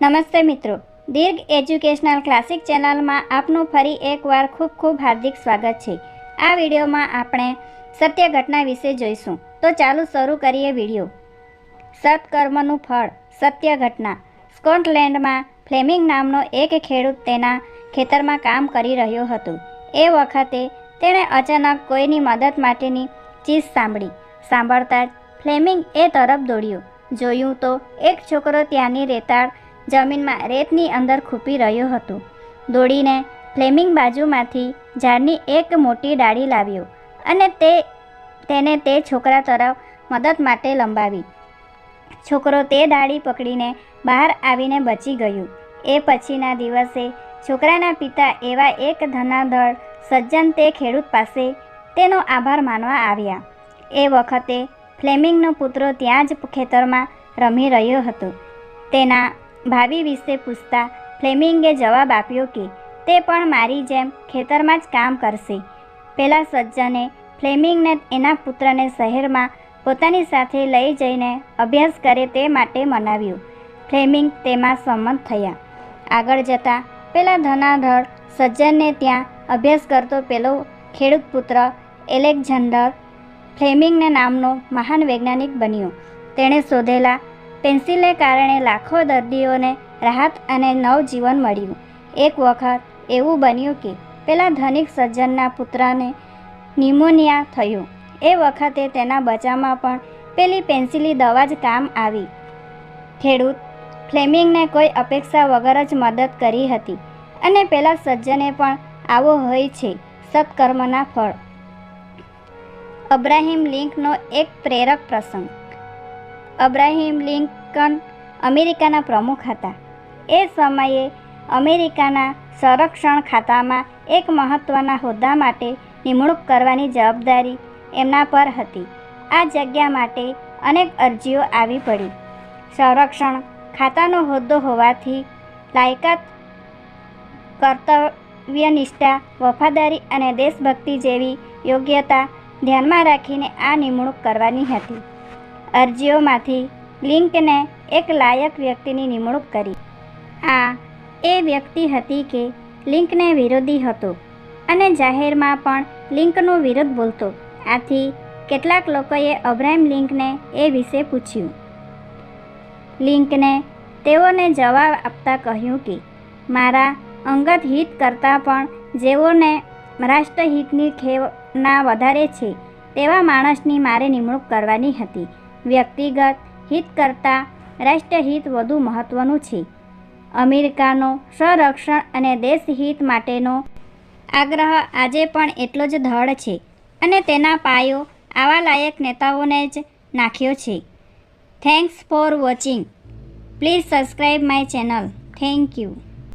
નમસ્તે મિત્રો. દીર્ઘ educational classic ચેનલમાં આપનું ફરી એકવાર ખૂબ ખૂબ હાર્દિક સ્વાગત છે. આ વિડીયોમાં આપણે સત્ય ઘટના વિશે જોઈશું. તો ચાલુ શરૂ કરીએ વીડિયો. સત્કર્મનું ફળ, સત્ય ઘટના. સ્કોટલેન્ડમાં ફ્લેમિંગ નામનો એક ખેડૂત તેના ખેતરમાં કામ કરી રહ્યો હતો. એ વખતે તેણે અચાનક કોઈની મદદ માટેની ચીજ સાંભળી. સાંભળતા જ ફ્લેમિંગ એ તરફ દોડ્યો. જોયું તો એક છોકરો ત્યાંની રેતાળ જમીનમાં રેતની અંદર ખૂપી રહ્યો હતો. દોડીને ફ્લેમિંગ બાજુમાંથી ઝાડની એક મોટી ડાળી લાવ્યો અને તે, તેને તે છોકરા તરફ મદદ માટે લંબાવી. છોકરો તે ડાળી પકડીને બહાર આવીને બચી ગયું. એ પછીના દિવસે છોકરાના પિતા એવા એક ધનાધડ સજ્જન તે ખેડૂત પાસે તેનો આભાર માનવા આવ્યા. એ વખતે ફ્લેમિંગનો પુત્ર ત્યાં જ ખેતરમાં રમી રહ્યો હતો. તેના ભાવિ વિશે પૂછતા ફ્લેમિંગે જવાબ આપ્યો કે, તે પણ મારી જેમ ખેતરમાં જ કામ કરશે. પેલા સજ્જને ફ્લેમિંગને એના પુત્રને શહેરમાં પોતાની સાથે લઈ જઈને અભ્યાસ કરે તે માટે મનાવ્યું. ફ્લેમિંગ તેમાં સંમત થયા. આગળ જતાં પેલા ધનાધડ સજ્જનને ત્યાં અભ્યાસ કરતો પેલો ખેડૂત પુત્ર એલેક્ઝાન્ડર ફ્લેમિંગને નામનો મહાન વૈજ્ઞાનિક બન્યો. તેણે શોધેલા પેન્સિલને કારણે લાખો દર્દીઓને રાહત અને નવજીવન મળ્યું. એક વખત એવું બન્યું કે પેલા ધનિક સજ્જનના પુત્રને નિમોનિયા થયું. એ વખતે તેના બચાવમાં પણ પેલી પેન્સિલી દવા જ કામ આવી. ખેડૂત ફ્લેમિંગને કોઈ અપેક્ષા વગર જ મદદ કરી હતી અને પેલા સજ્જને પણ આવો હોય છે સત્કર્મના ફળ. અબ્રાહિમ લિંકનો એક પ્રેરક પ્રસંગ. અબ્રાહિમ લિંકન અમેરિકાના પ્રમુખ હતા. એ સમયે અમેરિકાના સંરક્ષણ ખાતામાં એક મહત્ત્વના હોદ્દા માટે નિમણૂક કરવાની જવાબદારી એમના પર હતી. આ જગ્યા માટે અનેક અરજીઓ આવી પડી. સંરક્ષણ ખાતાનો હોદ્દો હોવાથી લાયકાત, કર્તવ્યનિષ્ઠા, વફાદારી અને દેશભક્તિ જેવી યોગ્યતા ધ્યાનમાં રાખીને આ નિમણૂક કરવાની હતી. અરજીઓમાંથી લિંકને એક લાયક વ્યક્તિની નિમણૂક કરી. આ એ વ્યક્તિ હતી કે લિંકને વિરોધી હતો અને જાહેરમાં પણ લિંકનો વિરોધ બોલતો. આથી કેટલાક લોકોએ અબ્રાહિમ લિંકને એ વિશે પૂછ્યું. લિંકને તેઓને જવાબ આપતા કહ્યું કે, મારા અંગત હિત કરતાં પણ જેઓને રાષ્ટ્રહિતની ખેવના વધારે છે, તેવા માણસની મારે નિમણૂક કરવાની હતી. વ્યક્તિગત હિત કરતાં રાષ્ટ્રહિત વધુ મહત્ત્વનું છે. અમેરિકાનો સંરક્ષણ અને દેશહિત માટેનો આગ્રહ આજે પણ એટલો જ ધડ છે અને તેના પાયો આવા લાયક નેતાઓને જ નાખ્યો છે. Thanks for watching. Please subscribe my channel. Thank you.